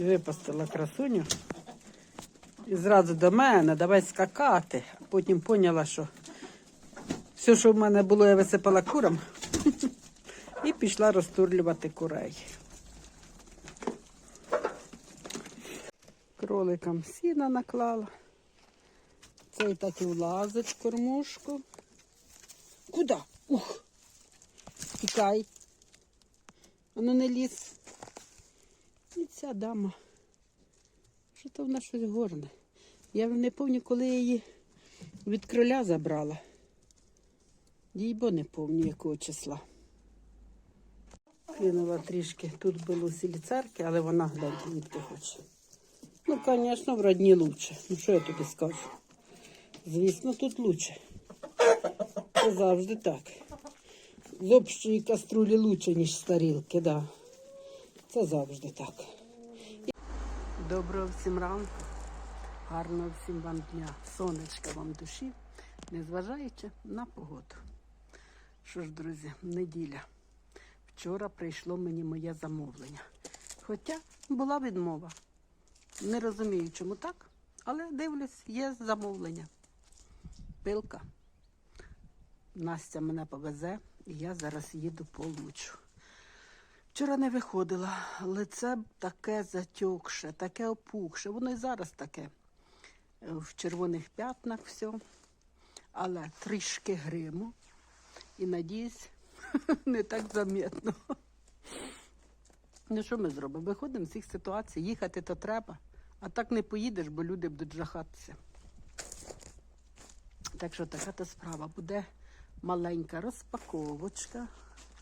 Випустила красуню. І зразу до мене, давай скакати. Потім поняла, що все, що в мене було, я висипала курам. І пішла розтурлювати курей. Кроликам сіна наклала. Цей так і влазить в кормушку. Куди? Ух! Тікай. Воно не ліз. І ця дама. Що то вона щось горне. Я не пам'ятаю, коли я її від кроля забрала. Їй бо не пам'ятаю, якого числа. Кинула трішки. Тут було сіліцерки, але вона гляньте, відки хоче. Ну, звісно, в родні лучше. Ну, що я тобі скажу? Звісно, тут лучше. Це завжди так. З общої каструлі лучше, ніж з тарілки, да. Це завжди так. Доброго всім ранку, гарного всім вам дня, сонечка вам душі, незважаючи на погоду. Що ж, друзі, неділя. Вчора прийшло мені моє замовлення. Хоча була відмова. Не розумію, чому так, але дивлюсь, є замовлення. Пилка. Настя мене повезе, і я зараз їду по лучу. Вчора не виходила, лице таке затьокше, таке опухше. Воно і зараз таке е, в червоних п'ятнах все. Але трішки гриму. І надіюсь, не так замітно. Ну що ми зробимо? Виходимо з цих ситуацій, їхати то треба, а так не поїдеш, бо люди будуть жахатися. Так що така то справа буде маленька розпаковочка.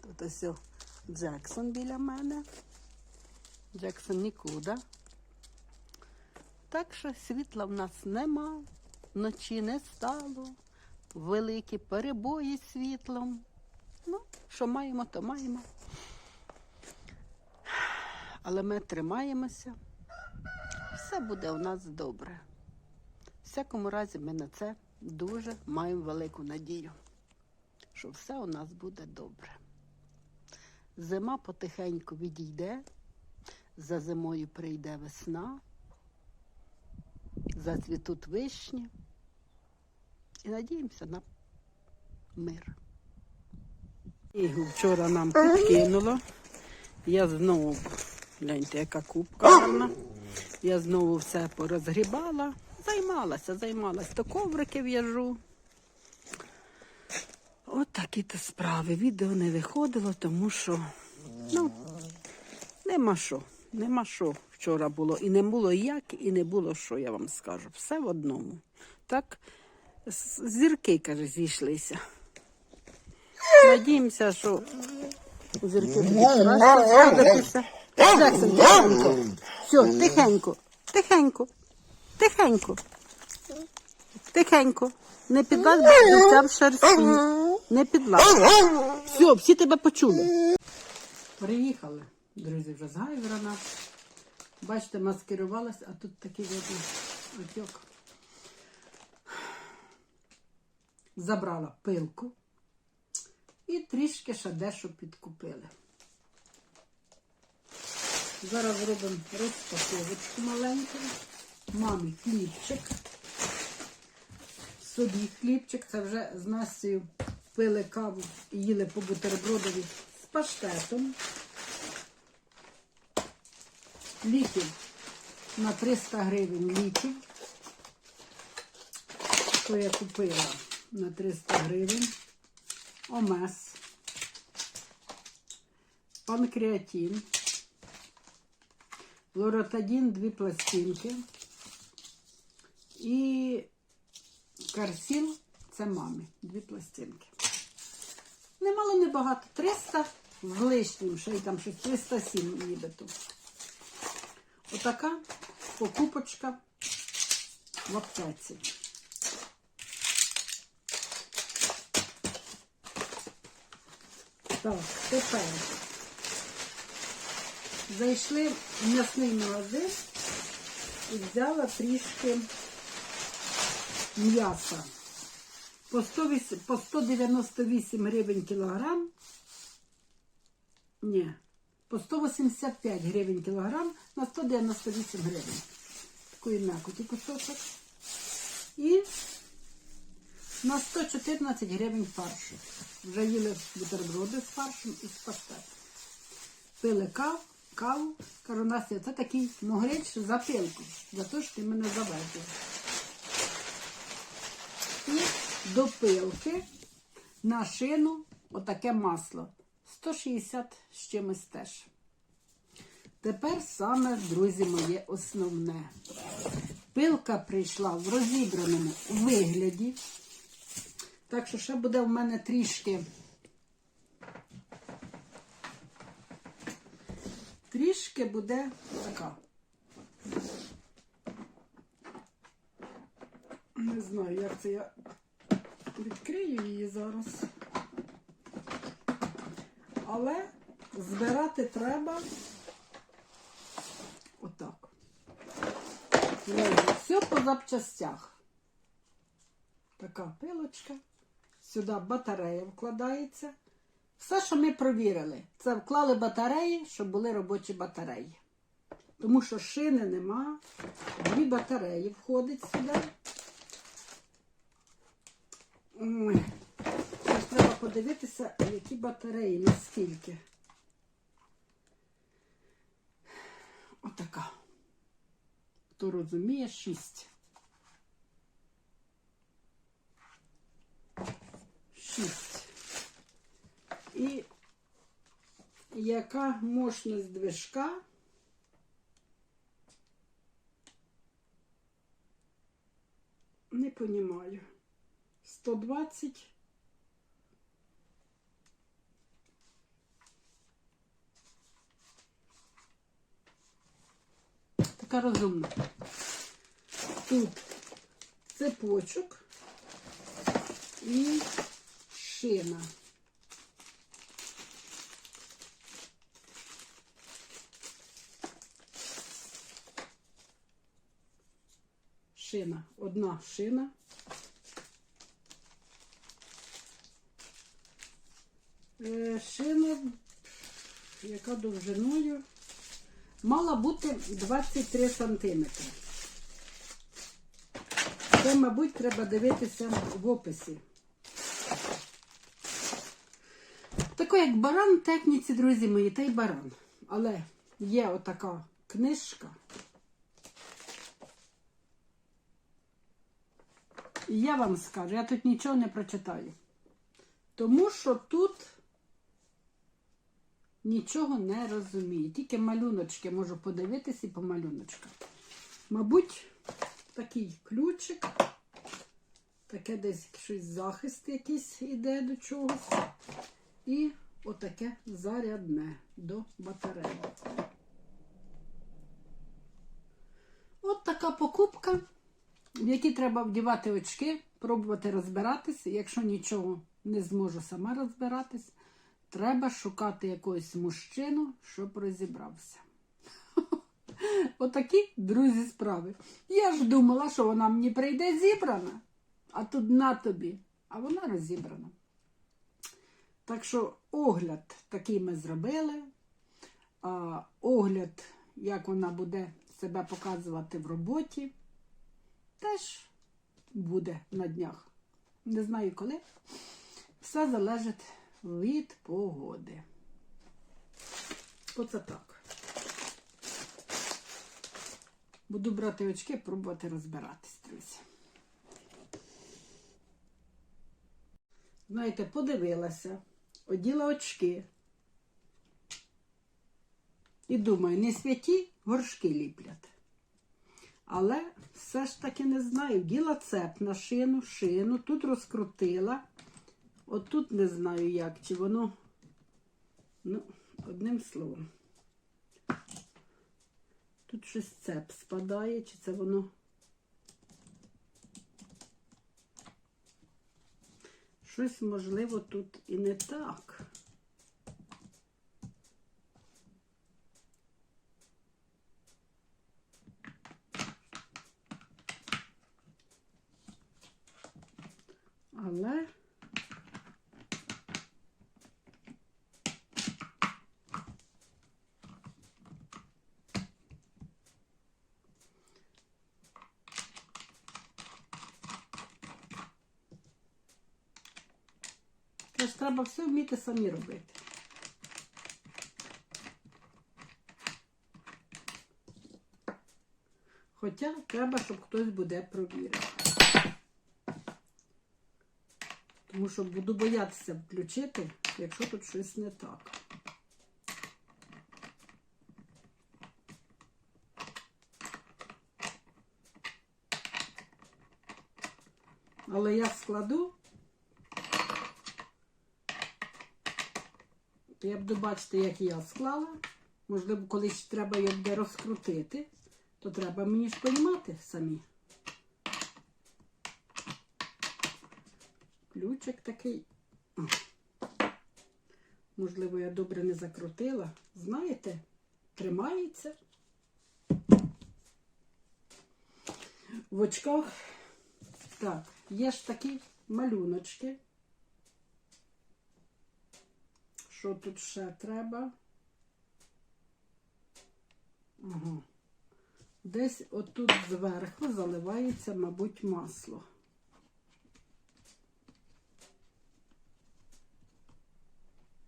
Тут ось Джексон біля мене. Джексон нікуди. Так що світла в нас нема, вночі не стало, великі перебої з світлом. Ну, що маємо, то маємо. Але ми тримаємося. Все буде у нас добре. Всякому разі, ми на це дуже маємо велику надію, що все у нас буде добре. Зима потихеньку відійде, за зимою прийде весна, зацвітуть вишні. І надіємося на мир. Ігу вчора нам підкинуло. Я знову, гляньте, яка кубка гарна. Я знову все порозгрібала, займалася, займалася. То коврики в'яжу. От такі то справи. Відео не виходило, тому що ну, нема що. Нема що вчора було. І не було як, і не було що, я вам скажу. Все в одному. Так, зірки, каже, зійшлися. Надіємося, що зірки будуть краще. Джексон, тихенько. Все, тихенько, тихенько, тихенько. Тихенько. Не підлазь, бо в шерсті. Не підлазь. Все, всі тебе почули. Приїхали, друзі, вже з Гайверона. Бачите, маскирувалась, а тут такий видно отек. Забрала пилку і трішки ще дещо підкупили. Зараз зробимо розпаковочку маленьку. Мамі хлібчик. Собі хлібчик. Це вже з Настею пили каву і їли по бутербродові з паштетом. Ліків на 300 гривень ліків. Що я купила на 300 гривень. Омес. Панкреатин. Лоротадін, дві пластинки. І Карсіл це мамі, дві пластинки. Немало небагато. 300 з лишнім, ще й там щось 307 нібито. Отака покупочка в аптеці. Так, тепер зайшли в м'ясний магазин і взяла трішки м'яса. По, 198 гривень кілограм. Ні, по 185 гривень кілограм на 198 гривень. Такої м'якоті кусочок. І на 114 гривень фаршу. Вже їли бутерброди з фаршем і з паштетом. Пили кав, каву. Кажу, Настя, це такий могрич за пилку. За те, що ти мене завезла. І до пилки на шину отаке масло. 160 з чимось теж. Тепер саме, друзі, моє основне. Пилка прийшла в розібраному вигляді. Так що ще буде в мене трішки. Трішки буде така. Не знаю, як це я відкрию її зараз. Але збирати треба отак. Все по запчастях. Така пилочка. Сюди батарея вкладається. Все, що ми провірили, це вклали батареї, щоб були робочі батареї. Тому що шини нема, дві батареї входить сюди. Ой. Зараз треба подивитися, які батареї, наскільки. Отака. Хто розуміє, шість. Шість. І яка мощність движка? Не понімаю. 120. Така розумна. Тут цепочок і шина. Шина. Одна шина. Е, Шина, яка довжиною, мала бути 23 сантиметри. Це, мабуть, треба дивитися в описі. Тако, як баран в техніці, друзі мої, та й баран. Але є отака книжка. І я вам скажу, я тут нічого не прочитаю. Тому що тут нічого не розумію. Тільки малюночки можу подивитися і по малюночках. Мабуть, такий ключик. Таке десь щось захист якийсь іде до чогось. І отаке зарядне до батареї. От така покупка, в якій треба вдівати очки, пробувати розбиратися. Якщо нічого не зможу сама розбиратись, треба шукати якогось мужчину, щоб розібрався. Отакі друзі справи. Я ж думала, що вона мені прийде зібрана, а тут на тобі, а вона розібрана. Так що огляд такий ми зробили. А, огляд, як вона буде себе показувати в роботі, теж буде на днях. Не знаю коли. Все залежить від погоди. Оце так. Буду брати очки, пробувати розбиратись, друзі. Знаєте, подивилася, оділа очки. І думаю, не святі горшки ліплять. Але все ж таки не знаю. Діла цеп на шину, шину, тут розкрутила. Отут не знаю як, чи воно, ну, одним словом. Тут щось цеп спадає, чи це воно. Щось, можливо, тут і не так. Але Ж треба все вміти самі робити. Хоча треба, щоб хтось буде провірив. Тому що буду боятися включити, якщо тут щось не так. Але я складу. То Я буду бачити, як я склала. Можливо, колись треба її буде розкрутити, то треба мені ж понімати самі. Ключик такий. Можливо, я добре не закрутила. Знаєте, тримається. В очках. Так, є ж такі малюночки. Що тут ще треба? Ага. Десь отут зверху заливається, мабуть, масло.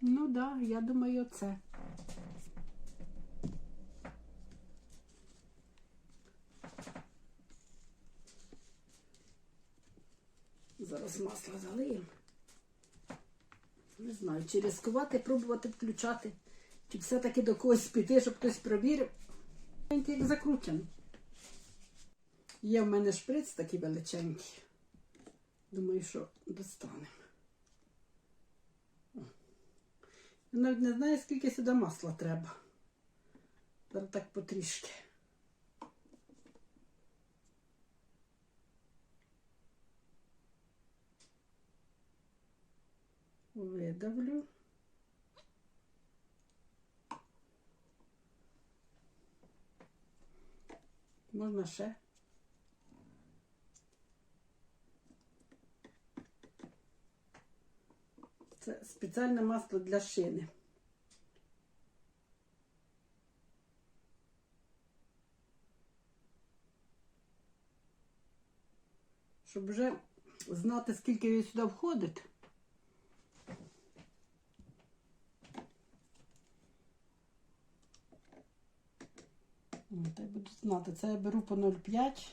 Ну да, я думаю, це. Зараз масло залиємо. Знаю, чи ризикувати, пробувати включати, чи все-таки до когось піти, щоб хтось провірив. Як закручений. Є в мене шприц такий величенький. Думаю, що достанемо. Я навіть не знаю, скільки сюди масла треба. Зараз так потрішки. Видавлю. Можна ще. Це спеціальне масло для шини. Щоб вже знати, скільки її сюди входить. М, Так буду знати. Це я беру по 0,5.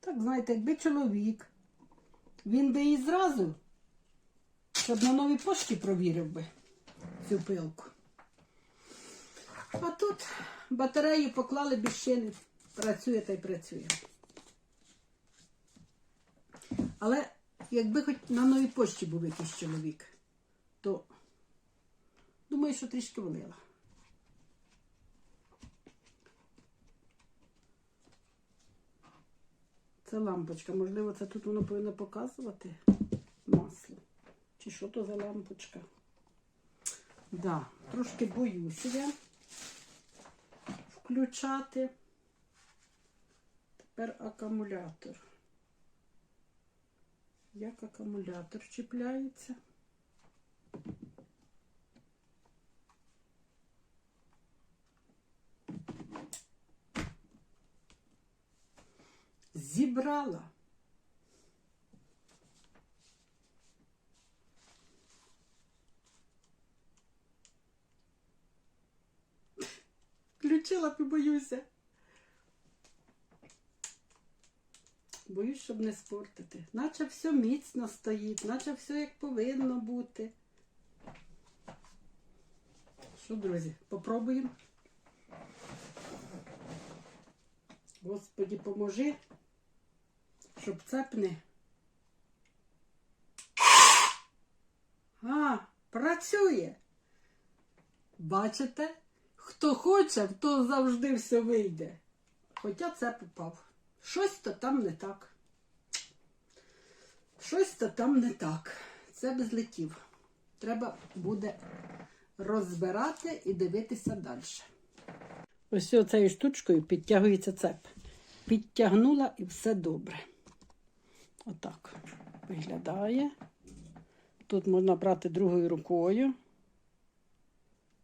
Так, знаєте, якби чоловік він би її зразу, щоб на новій пошті провірив би цю пилку. А тут батарею поклали без шини, працює та й працює. Але якби хоч на новій пошті був якийсь чоловік, то думаю, що трішки волила. Це лампочка. Можливо, це тут воно повинно показувати масло. Чи що то за лампочка? Да, трошки боюся я включати. Тепер акумулятор. Як акумулятор чіпляється? Зібрала. Включила, побоюся. Боюсь, щоб не спортити. Наче все міцно стоїть, наче все як повинно бути. Що, друзі, попробуємо. Господі, поможи, щоб цепне. А, працює. Бачите? Хто хоче, то завжди все вийде. Хоча це попав. Щось то там не так. Щось то там не так. Це би злетів. Треба буде розбирати і дивитися далі. Ось цією штучкою підтягується цеп. Підтягнула і все добре. Отак виглядає. Тут можна брати другою рукою.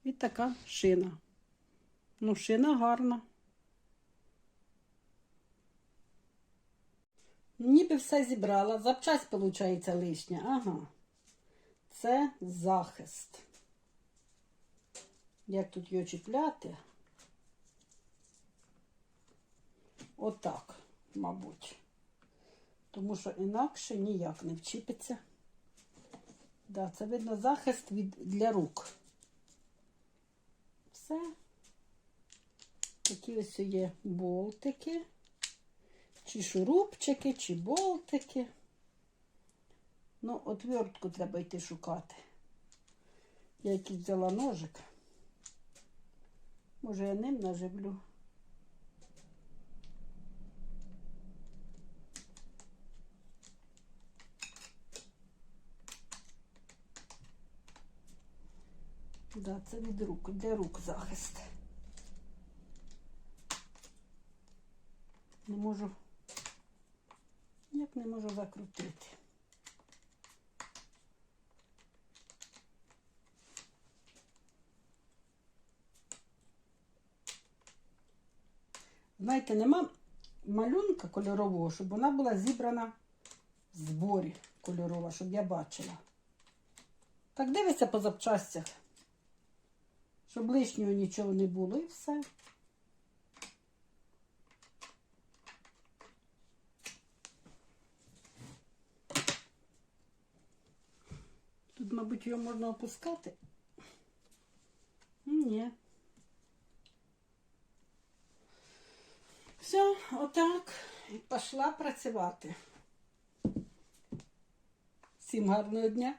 І така шина. Ну, шина гарна. Ніби все зібрала. Запчасть, виходить, лишня. Ага. Це захист. Як тут його чіпляти? Отак, мабуть. Тому що інакше ніяк не вчіпиться. Да, це видно захист від, для рук. Все. Такі ось є болтики, чи шурупчики, чи болтики. Ну, отвертку треба йти шукати. Я якийсь взяла ножик. Може, я ним наживлю. Да, це від рук, для рук захист. Не можу, ніяк не можу закрутити. Знаєте, нема малюнка кольорового, щоб вона була зібрана в зборі кольорова, щоб я бачила. Так дивиться по запчастях, щоб лишнього нічого не було і все. Тут, мабуть, його можна опускати. Ні. Все, отак. І пішла працювати. Всім гарного дня.